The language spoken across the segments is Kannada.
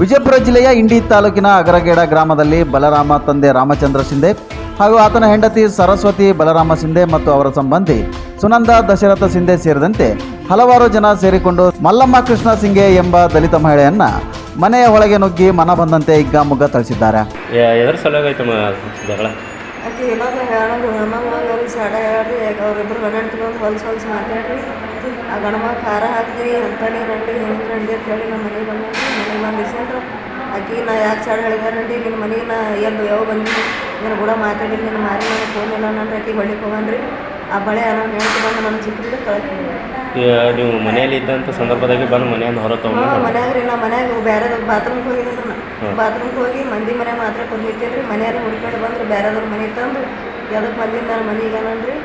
ವಿಜಯಪುರ ಜಿಲ್ಲೆಯ ಇಂಡಿ ತಾಲೂಕಿನ ಅಗರಗೇಡ ಗ್ರಾಮದಲ್ಲಿ ಬಲರಾಮ ತಂದೆ ರಾಮಚಂದ್ರ ಶಿಂದೆ ಹಾಗೂ ಆತನ ಹೆಂಡತಿ ಸರಸ್ವತಿ ಬಲರಾಮ ಶಿಂದೆ ಮತ್ತು ಅವರ ಸಂಬಂಧಿ ಸುನಂದ ದಶರಥ ಸಿಂಧೆ ಸೇರಿದಂತೆ ಹಲವಾರು ಜನ ಸೇರಿಕೊಂಡು ಮಲ್ಲಮ್ಮ ಕೃಷ್ಣ ಸಿಂಗೆ ಎಂಬ ದಲಿತ ಮಹಿಳೆಯನ್ನ ಮನೆಯ ಒಳಗೆ ನುಗ್ಗಿ ಮನ ಬಂದಂತೆ ಹಿಗ್ಗಾಮುಗ್ಗ ಥಳಿಸಿದ್ದಾರೆ. ಸಲುವಾಗಿ ಜಗಳ? ಆಕೆ ಏನಾದ್ರು ಹೇಳೋದು ಸಡ ಹೇಳ್ರಿ ಅವ್ರಿಬ್ರು ಗಂಡ ತಗೊಂಡು ಹೊಲ್ಸು ಹೊಲ್ಸು ಮಾತಾಡ್ರಿ. ಆ ಗಣಮ ಖಾರ ಹಾಕಿದ್ರಿ ಅಂತಣಿ ರಂಡಿ ಹೆಂಗೆ ರಂಡಿ ಅಂತ ಹೇಳಿ ನಮ್ಮ ಮನೆಗೆ ಬಂದ್ರಿ ಮನೆಗೆ ಬಂದು ಇಸ್ಕೊಂಡ್ರು ಆಕಿ ನಾ ಯಾಕೆ ಸಡ ಹೇಳಿದ ರಂಡಿ? ನಿನ್ನ ಮನೆಗೆ ನಾ ಎಲ್ಲಿ ಯಾವ ಬಂದಿ ನಿನ್ನ ಕೂಡ ಮಾತಾಡಿ ನಿನ್ನ ಮಾರಿ ನನಗೆ ಫೋನ್ ಇಲ್ಲ ನಾನು ಆಕಿ ಬಳಿಗೆ ಹೋಗನ್ರಿ ಆ ಬಳೆ ನಾನು ಹೇಳ್ತಿ ಬಂದು ನನ್ನ ಚಿಕ್ಕದು ತೊಳತೀನಿ ನೀವು ಮನೆಯಲ್ಲಿ ಇದ್ದಂಥ ಸಂದರ್ಭದಾಗೆ ಬಂದು ಮನೆಯನ್ನು ಹೊರ ತಗೊಂಡು ಮನ್ಯಾಗ ರೀ ನಾ ಮನ್ಯಾಗ ಬೇರೆ ಬಾತ್ರೂಮ್ಗೆ ಹೋಗಿದ್ರಿ ನಾ ಬಾತ್ರೂಮ್ಗೆ ಹೋಗಿ ಮಂದಿ ಮನೆ ಮಾತ್ರ ಕುಂದಿರ್ತೀನಿ ರೀ ಮನೆಯವ್ರು ಹುಡ್ಕೊಂಡು ಬಂದ್ರೆ ಬೇರೆದವ್ರ ಮನೆ ತಂದು ಎದಕ್ಕೆ ಬಂದಿದ್ದು ನಾನು ಮನೆಗೆ ಏನನ್ರಿ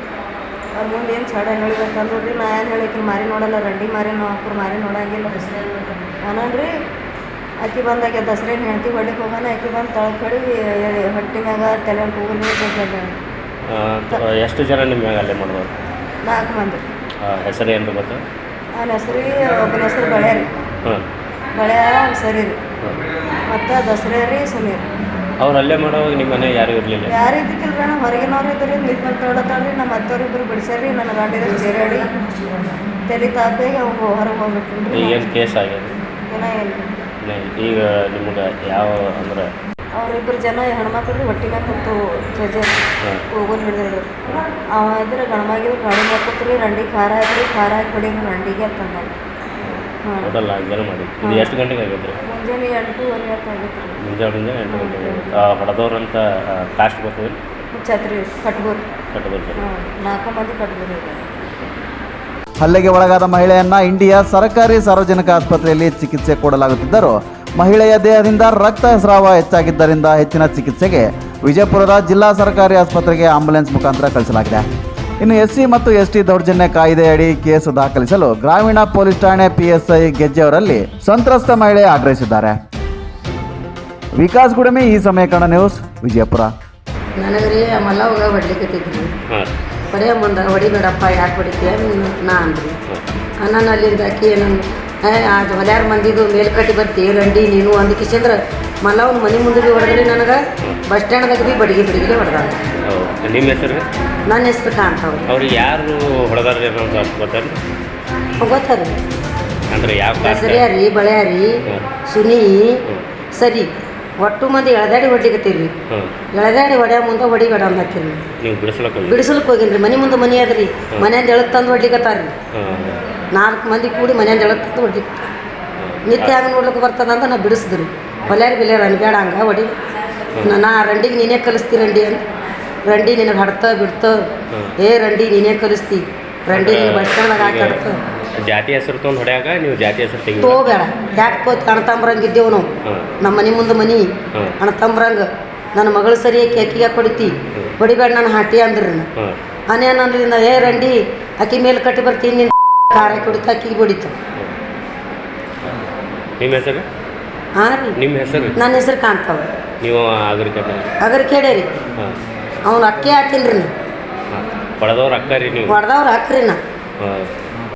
ಅವ್ರ ಮುಂದೆ ಏನು ಚಡ ಹೇಳ್ಬೇಕಂದ್ರೆ ನೋಡ್ರಿ. ನಾ ಏನು ಹೇಳಿಕ್ಕೆ ಮಾರಿ ನೋಡಲ್ಲ ರಂಡಿ ಮಾರಿ ಅಪ್ಪರು ಮಾರಿ ನೋಡಂಗಿಲ್ಲ. ನಾನನ್ರಿ ಆಕೆ ಬಂದಾಗ ದಸರೇನ ಹೆಂಡ್ತಿ ಹೊಡಿಗೆ ಹೋಗೋಣ ಆಕೆ ಬಂದು ತಳ ಕಡಿ ಹೊಟ್ಟಿನಾಗ ತಲೆ ಹೋಗಲಿ ಆ, ಎಷ್ಟು ಜನ ನಿಮ್ಮ ಮ್ಯಾಗ ಅಲ್ಲೇ ಮಾಡ್ಬೋದು? ನಾಲ್ಕು ಮಂದಿ. ಹೆಸರು ಏನು ಗೊತ್ತಾ? ನನ್ನ ಹೆಸರು ಒಬ್ಬನ ಹೆಸರು ಬಳೆ ರೀ ಹಾಂ ಬಳೆ ಸರಿ ರೀ. ಮತ್ತು ದಸರಾ ರೀ ಸುನೀರ್ ಅವ್ರು ಅಲ್ಲೇ ಮಾಡೋವಾಗ ನಿಮ್ಮ ಮನೆ ಯಾರೂ ಇರಲಿಲ್ಲ. ಯಾರು ಇದಕ್ಕಿಲ್ಲ ಅಣ್ಣ ಹೊರಗಿನವ್ರು ಇದ್ರಿ ನಿಂತು ಮಾತಾಡತ್ತಾಳ್ರಿ ನಮ್ಮ ಅತ್ತವ್ರಿಬ್ರು ಬಿಡಿಸ್ಯಾರಿ ನನ್ನ ಗಾಡಿ ಸೇರಾಡಿ ತಲೆ ತಾಪೇಗ ಹೊರಗೆ ಹೋಗ್ಬಿಟ್ಟು ಏನು ಕೇಸ್ ಆಗ್ಯದ? ಏನ ಇಲ್ಲ. ಈಗ ನಿಮ್ಗೆ ಯಾವ ಅಂದ್ರೆ? ಅವರಿಬ್ಬರು ಜನ ಹೆಣ್ಮಕ್ಳು ರೀ ಕೂತು ಕುಂತು ಜಜೆ ಹೋಗೋದು ಹಿಡಿದ್ರು ಅವ ಇದ್ರೆ ಗಣಮಾಗಿದ್ರು ಗಾಡಿ ಮಾಡ್ಕೊತ್ರಿ ರಂಡಿ ಖಾರ ಹಾಕ್ರಿ ಖಾರ ಹಾಕಿ ಹೊಡಿಯೋದು ರಂಡಿಗೆ ಅಂತಂದ ಹಾಂ. ಟೋಟಲ್ ಹಂಗೆಲ್ಲ ಮಾಡಿ ಇದು ಎಷ್ಟು ಗಂಟೆಗೆ ಆಗಿದ್ರಿ? ಮುಂಜಾನೆ ಎಂಟು ಆಗೈತೆ ರೀ. ಮುಂಜಾನೆ ಮುಂಜಾನೆ ಎಂಟು ಗಂಟೆಗೆ ಹೊಡೆದವ್ರಂತ ಕಾಸ್ಟ್ ಗೊತ್ತದ ಛತ್ರಿ ಕಟ್ಗೋರಿ ಕಟ್ಟಬೇಕು ಹಾಂ ನಾಲ್ಕು ಮಂದಿ ಕಟ್ಗೋರಿ ಹಲ್ಲೆಗೆ ಒಳಗಾದ ಮಹಿಳೆಯನ್ನ ಇಂಡಿಯಾ ಸರ್ಕಾರಿ ಸಾರ್ವಜನಿಕ ಆಸ್ಪತ್ರೆಯಲ್ಲಿ ಚಿಕಿತ್ಸೆ ಕೊಡಲಾಗುತ್ತಿದ್ದರೂ ಮಹಿಳೆಯ ದೇಹದಿಂದ ರಕ್ತ ಸ್ರಾವ ಹೆಚ್ಚಾಗಿದ್ದರಿಂದ ಹೆಚ್ಚಿನ ಚಿಕಿತ್ಸೆಗೆ ವಿಜಯಪುರದ ಜಿಲ್ಲಾ ಸರ್ಕಾರಿ ಆಸ್ಪತ್ರೆಗೆ ಆಂಬ್ಯುಲೆನ್ಸ್ ಮುಖಾಂತರ ಕಳಿಸಲಾಗಿದೆ. ಇನ್ನು ಎಸ್ ಸಿ ಮತ್ತು ಎಸ್ ಟಿ ದೌರ್ಜನ್ಯ ಕಾಯ್ದೆಯಡಿ ಕೇಸು ದಾಖಲಿಸಲು ಗ್ರಾಮೀಣ ಪೊಲೀಸ್ ಠಾಣೆ ಪಿಎಸ್ಐ ಗೆಜ್ಜೆ ಅವರಲ್ಲಿ ಸಂತ್ರಸ್ತ ಮಹಿಳೆ ಆಗ್ರಹಿಸಿದ್ದಾರೆ. ವಿಕಾಸ್ ಗುಡಮಿ ಈ ಸಮಯ ಕಣ ನ್ಯೂಸ್ ವಿಜಯಪುರ. ನನಗೆ ರೀ ಮಲ್ಲವಾಗ ಹೊಡ್ಲಿಕ್ಕತ್ತಿದ್ರಿ ಮುಂದೆ ಹೊಡಿಬೇಡಪ್ಪ ಯಾಕೆ ಹೊಡಿತೀಯ? ನಾ ಅಂದ್ರಿ ನಾನು ಅಲ್ಲಿಂದ ಆಕಿ ನನ್ನ ಅದು ಹೊಲ್ಯಾರ ಮಂದಿದು ಮೇಲ್ಕಟ್ಟಿ ಬರ್ತಿ ರಂಡಿ ನೀನು ಅಂದ ಮಲ್ಲ ಅವ್ನು ಮನೆ ಮುಂದೆ ಭೀ ಹೊಡೆದ್ರಿ ನನಗೆ ಬಸ್ ಸ್ಟ್ಯಾಂಡ್ದಾಗ ಭೀ ಬಡಿಗೆ ಬಡಿಗೆ ಹೊಡೆದ ನಿಮ್ಮ ಹೆಸರು? ನನ್ನ ಹೆಸರು ಕಾಣ್ತಾವ ಅವ್ರು. ಯಾರು ಹೊಡೆದಾರ ಗೊತ್ತದ. ಅಂದ್ರೆ ಯಾವ ಸರಿಯಾರಿ ಬಳ್ಯಾರಿ ಸುನಿ? ಸರಿ ಒಟ್ಟು ಮಂದಿ ಎಳದಾಡಿ ಹೊಡ್ಲಿಕತ್ತೀರಿ. ಎಳದಾಡಿ ಹೊಡೆಯ ಮುಂದೆ ಹೊಡಿಬೇಡ ನೀವು ಬಿಡಿಸ್ಲಕ್ಕೆ ಹೋಗಿ ಬಿಡಿಸಲ್ಕ್ ಹೋಗಿನ್ರಿ ಮನೆ ಮುಂದೆ ಮನೆ ಅದ್ರಿ. ಮನೆಯಿಂದ ಎಳಕ್ ತಂದು ಹೊಡ್ಲಿಕತ್ತಾರ್ರಿ. ನಾಲ್ಕು ಮಂದಿ ಕೂಡಿ ಮನೆಯಿಂದ ಎಳತ್ತು ಹೊಡಿತು ಹೊಡ್ಲಿಕ್ಕೆ ನಿತ್ಯ ಹಂಗೆ ನೋಡ್ಲಿಕ್ಕೆ ಬರ್ತದ ಅಂತ ನಾವು ಬಿಡಿಸಿದ್ರಿ. ಹೊಲ್ಯಾರ ಬಿಲ್ಯಾರ ಅನ್ಬೇಡ ಹಂಗೆ ಹೊಡಿ. ನಾ- ರಂಡಿಗೆ ನೀನೇ ಕಲಿಸ್ತಿ ರಂಡಿ ಅಂತ ರಂಡಿ ನಿನಗೆ ಹಡ್ತ ಬಿಡ್ತ. ಏ ರಂಡಿ ನೀನೇ ಕಲಿಸ್ತಿ. ರಂಡಿ ನೀನು ಬಸ್ ಸ್ಟ್ಯಾಂಡ್ದಾಗ ಹಾಕಿ ಹಡ್ತ. ಜಾತಿ ಹೆಸರು ತೊಗೊಂಡು ಹೊಡ್ಯಾಗ ನೀವು ಜಾತಿ ಹೆಸರು ತೆಗಿ ತೋಬೇಡ ಯಾಕೆ ಕೋತ್ ಅಣತಂಬ್ರಂಗೆ ಇದ್ದೇವು ನಾವು? ನಮ್ಮ ಮನೆ ಮುಂದೆ ಮನೆ. ಅಣತಂಬ್ರಂಗೆ ನನ್ನ ಮಗಳು ಸರಿಯಾಗಿ ಕೇಕಿಗೆ ಕೊಡ್ತಿ. ಹೊಡಿಬೇಡ ನಾನು ಹಾಟಿ ಅಂದ್ರೆ ಅನೇ ನನ್ನ ಏ ರಂಡಿ ಅಕ್ಕಿ ಮೇಲೆ ಕಟ್ಟಿ ಬರ್ತೀನಿ ನಿನ್ನ ಖಾರ ಕುಡಿತಾ ಅಕ್ಕಿಗೆ ಬಡಿತು ನಿಮ್ಮ ಹೆಸರು? ಹಾಂ ರೀ. ನಿಮ್ಮ ಹೆಸರು? ನನ್ನ ಹೆಸರು ಕಾಣ್ತಾವ ನೀವು ಅಗ್ರಿಕಲ್ಚರ್? ಅಗರ್ ಕೇಳೇ ರೀ. ಹಾಂ. ಅವ್ನು ಅಕ್ಕಿ ಹಾಕಿಲ್ರಿ ನೀವು. ಹಾಂ. ಹೊಡೆದವ್ರು ಅಕ್ಕ ರೀ ನೀವು. ಹೊಡೆದವ್ರು ಹಾಕ್ರಿ ನಾ. ಹಾಂ.